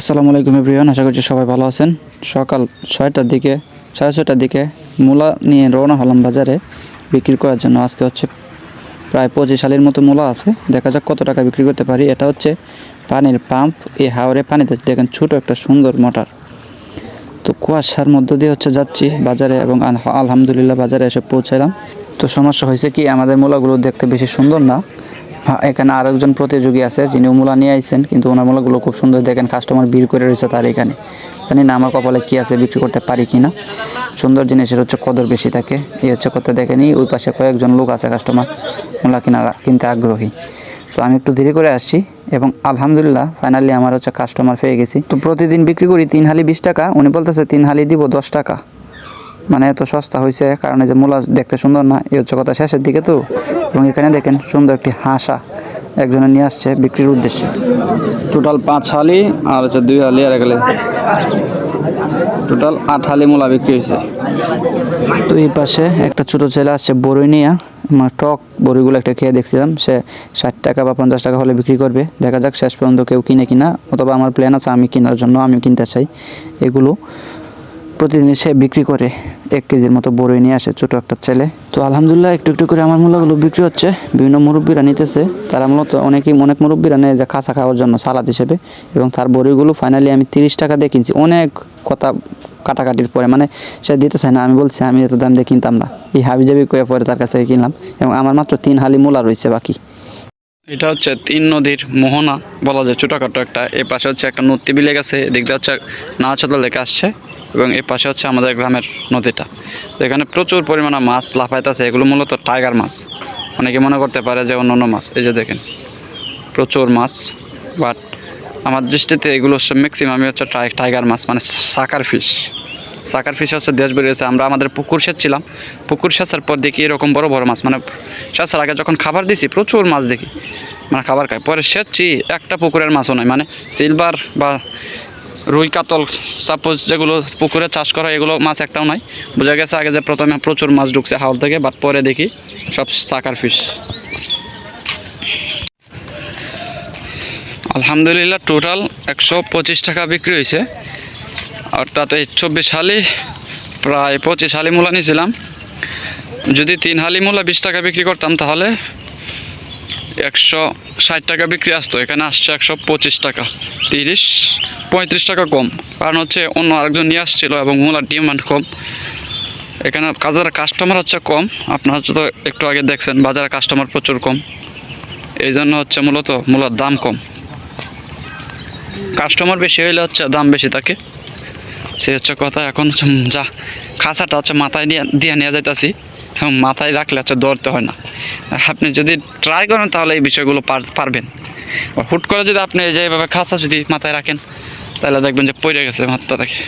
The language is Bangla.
আসসালামু আলাইকুম এভরিওয়ান, আশা করছি সবাই ভালো আছেন। সকাল ছয়টার দিকে, সাড়ে ছয়টার দিকে মূলা নিয়ে রওনা হলাম বাজারে বিক্রি করার জন্য। আজকে হচ্ছে প্রায় পঁচিশ সালের মতো মূলা আছে। দেখা যাক কত টাকা বিক্রি করতে পারি। এটা হচ্ছে পানির পাম্প। এই হাওরে পানিতে দেখেন ছোটো একটা সুন্দর মোটর। তো কুয়াশার মধ্য দিয়ে হচ্ছে যাচ্ছি বাজারে এবং আলহামদুলিল্লাহ বাজারে এসে পৌঁছালাম। তো সমস্যা হয়েছে কি, আমাদের মূলাগুলো দেখতে বেশি সুন্দর না। এখানে আরেকজন প্রতিযোগী আছে যিনি মূলা নিয়ে আইছেন, কিন্তু ওনার মূলাগুলো খুব সুন্দর। দেখেন কাস্টমার ভিড় করে রয়েছে তার এখানে। জানি না আমার কপালে কী আছে, বিক্রি করতে পারি কি না সুন্দর জিনিসের হচ্ছে কদর বেশি থাকে। এই হচ্ছে কথা দেখেনি, ওই পাশে কয়েকজন লোক আছে কাস্টমার মূলা কিনা কিনতে আগ্রহী। তো আমি একটু দেরি করে আসছি এবং আলহামদুলিল্লাহ ফাইনালি আমার হচ্ছে কাস্টমার পেয়ে গেছি। তো প্রতিদিন বিক্রি করি তিন হালি বিশ টাকা, উনি বলতেছে তিন হালি দিব দশ টাকা। মানে এত সস্তা হয়েছে কারণ এই যে মূলা দেখতে সুন্দর না, এই হচ্ছে কথা শেষের দিকে তো। এবং এখানে দেখেন সুন্দর একটি হাসা একজনে নিয়ে আসছে বিক্রির উদ্দেশ্যে। টোটাল পাঁচ হালি আর হচ্ছে দুই হালি আর এক হালি। টোটাল আট হালি মূলা বিক্রি হয়েছে। তো এই পাশে একটা ছোট ছেলে আসছে বড়ই নিয়ে। আমার টক বড়িগুলো একটা খেয়ে দেখছিলাম। সে ষাট টাকা বা পঞ্চাশ টাকা হলে বিক্রি করবে। দেখা যাক শেষ পর্যন্ত কেউ কিনে কিনা অথবা আমার প্ল্যান আছে আমি কেনার জন্য আমি কিনতে চাই এগুলো। প্রতিদিন সে বিক্রি করে এক কেজির মতো বড়ই নিয়ে আসে ছোটো একটা ছেলে। তো আলহামদুলিল্লাহ একটু একটু করে আমার মূলাগুলো বিক্রি হচ্ছে। বিভিন্ন মুরব্বীরা নিতেছে। তারা মূলত অনেকেই অনেক মুরব্বীরা নেয় যে কাঁচা খাওয়ার জন্য, সালাদ হিসেবে। এবং তার বড়িগুলো ফাইনালি আমি তিরিশ টাকা দিয়ে কিনছি। অনেক কথা কাটাকাটির পরে মানে সে দিতে চায় না, আমি বলছি, আমি এত দাম দিয়ে কিনতাম না। এই হাবি জাবি করে পরে তার কাছে কিনলাম। এবং আমার মাত্র তিন হালি মূলা রয়েছে বাকি। এটা হচ্ছে তিন নদীর মোহনা বলা যায়। ছোটোখাটো একটা, এ পাশে হচ্ছে একটা নদী বিলে গেছে, এদিক দিয়ে হচ্ছে নাচতলা লেকে আসছে। এবং এ পাশে হচ্ছে আমাদের গ্রামের নদীটা। তো এখানে প্রচুর পরিমাণে মাছ লাফাইতেছে। এগুলো মূলত টাইগার মাছ। অনেকে মনে করতে পারে যে অন্য অন্য মাছ। এই যে দেখেন, প্রচুর মাছ। বাট আমার দৃষ্টিতে এগুলো হচ্ছে ম্যাক্সিমামই হচ্ছে টাই- টাইগার মাছ মানে সাকার ফিশ। সাকার ফিশ হচ্ছে দেশ বেরিয়েছে আমরা আমাদের পুকুর সেচছিলাম পুকুর সেচার পর দেখি এরকম বড় বড় মাছ। মানে সেচার আগে যখন খাবার দিছি, প্রচুর মাছ দেখি। মানে খাবার খাই। পরে সেচছি একটা পুকুরের মাছও নয় মানে সিলভার বা রুই, কাতল সাপোজ যেগুলো পুকুরে চাষ করা এগুলো মাছ একটাও নাই। বোঝা গেছে আগে যে প্রথমে প্রচুর মাছ ঢুকছে হাওড় থেকে বাট পরে দেখি সব সাকার ফিশ আলহামদুলিল্লাহ টোটাল একশো পঁচিশ টাকা বিক্রি হয়েছে। অর্থাৎ এই চব্বিশ হালি, প্রায় পঁচিশ হালি মূলা নিয়েছিলাম। যদি তিন হালি মূলা বিশ টাকা বিক্রি করতাম, তাহলে একশো ষাট টাকা বিক্রি আসতো। এখানে আসছে একশো পঁচিশ টাকা, তিরিশ। পঁয়ত্রিশ টাকা কম। কারণ হচ্ছে অন্য আরেকজন নিয়ে আসছিল এবং মূলার ডিমান্ড কম। এখানে বাজারে কাস্টমার হচ্ছে কম। আপনারা তো একটু আগে দেখছেন, বাজারে কাস্টমার প্রচুর কম। এই জন্য হচ্ছে মূলত মূলার দাম কম। কাস্টমার বেশি হইলে হচ্ছে দাম বেশি থাকে। সে হচ্ছে কথা। এখন যা খাঁচাটা হচ্ছে মাথায় নিয়ে, দিয়ে নিয়ে যাইতাছি। এবং মাথায় রাখলে হচ্ছে ধরতে হয় না। আপনি যদি ট্রাই করেন তাহলে এই বিষয়গুলো পার- পারবেন। হুট করে যদি আপনি যেভাবে খাঁচা যদি মাথায় রাখেন তাহলে দেখবেন যে পড়ে গেছে মাত্রা থেকে